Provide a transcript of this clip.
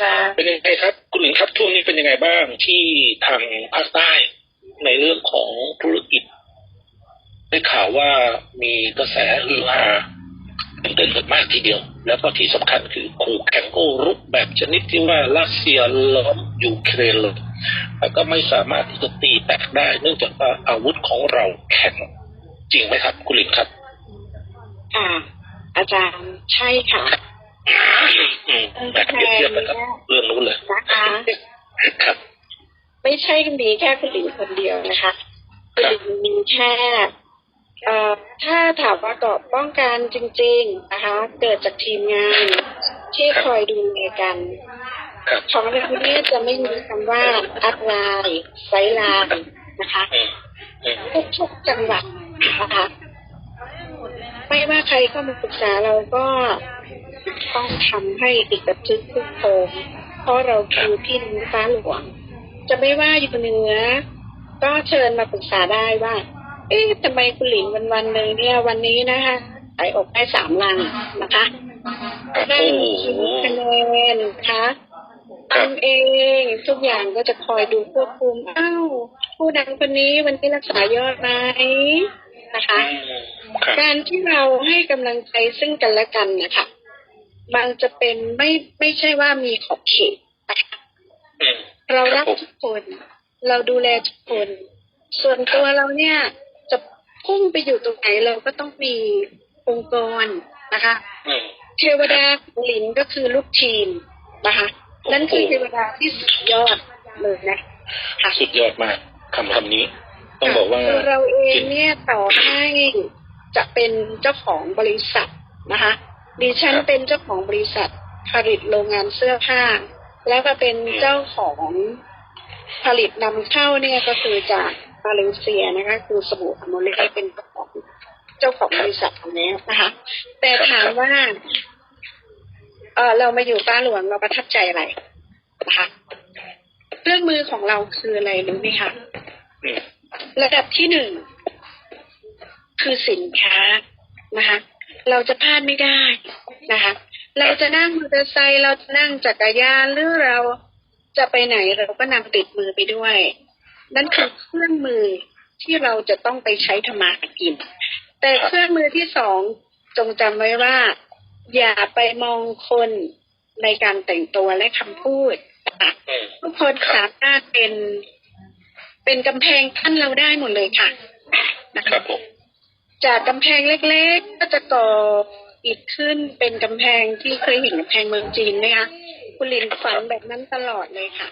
จะเป็นยังไงครับ คุณหลิงครับช่วงนี้เป็นยังไงบ้างที่ทางภาคใต้ในเรื่องของธุรกิจ ได้ข่าวว่ามีกระแสฮือฮาตื่นเต้นกันมากทีเดียว แล้วก็ที่สำคัญคือขู่แข่งโอ้รุกแบบชนิดที่ว่ารัสเซียล้อมยูเครนเลยแล้วก็ไม่สามารถที่จะตีแตกได้ เนื่องจากว่าอาวุธของเราแข็งจริงไหมครับ คุณหลิงครับ ค่ะ อาจารย์ใช่ค่ะ อืมแบบเปรียบเทียบนะครับ เรื่องนู้นเลยนะคะครับ ไม่ใช่มีแค่คุณหลิงคนเดียวนะคะคุณหลิงมีแค่เอ่อถ้าถามว่าเกราะป้องกันจริง ๆ นะคะ เกิดจากทีมงานที่คอยดูแลกันครับของเราเนี่ยจะไม่มีคำว่าอัดไลน์ไซไลน์นะคะอืมอืมทุกๆจังหวัดนะคะ ไม่ว่าใครเข้ามาปรึกษาเราก็ต้องทำให้ติดกับทึกทุกโคมเพราะเราคือพี่น้องฟ้าหลวง จะไม่ว่าอยู่เหนือ ก็เชิญมาปรึกษาได้ว่า เอ๊ะทำไมคุณหลิงวันวันหนึ่งเนี่ยวันนี้นะคะขายออกได้สามลังนะคะได้โอ้มีโหคิวคะแนนนะคะทำเองทุกอย่างก็จะคอยดูควบคุมอ้าวผู้ดังคนนี้วันนี้รักษายอดไหม นะคะอืมครับการที่เราให้กำลังใจซึ่งกันและกันนะคะมันจะเป็นไม่ไม่ใช่ว่ามีขอบเขตนะคะอืมเรารักทุกคน เราดูแลทุกคน ส่วนตัวเราเนี่ยจะพุ่งไปอยู่ตรงไหนเราก็ต้องมีองค์กรนะคะ อืมเทวดาของหลินก็คือลูกทีมนะคะนั่นคือเทวดาที่สุดยอดเลยนะค่ะ สุดยอดมากคำคำนี้ ต้องบอกว่าตัวเราเองเนี่ยต่อให้จะเป็นเจ้าของบริษัทนะคะดิฉันเป็นเจ้าของบริษัทผลิตโรงงานเสื้อผ้า แล้วก็เป็นเจ้าของผลิตนำเข้าเนี่ยก็คือจากมาเลเซียนะคะ คือสบู่อโมเลกเป็นเจ้าของเจ้าของบริษัทของนี้นะคะ แต่ถามว่าเออเรามาอยู่ป้าหลวงเราประทับใจอะไรนะคะเครื่องมือของเราคืออะไรรู้ไหมคะอืม ระดับที่หนึ่งคือสินค้านะคะ เราจะพลาดไม่ได้นะคะ เราจะนั่งมอเตอร์ไซค์เราจะนั่งจักรยานหรือเราจะไปไหนเราก็นำติดมือไปด้วย นั่นคือเครื่องมือที่เราจะต้องไปใช้ทำมาหากิน แต่เครื่องมือที่สองจงจำไว้ว่า อย่าไปมองคนในการแต่งตัวและคำพูดทุกคนสามารถเป็น เป็นกำแพงกั้นเราได้หมดเลยค่ะนะคมจากกำแพงเล็กๆ ก็จะก่ออีกขึ้นเป็นกำแพงที่เคยเห็นกำแพงเมืองจีนไหมคะคุณลินฝันแบบนั้นตลอดเลยค่ะ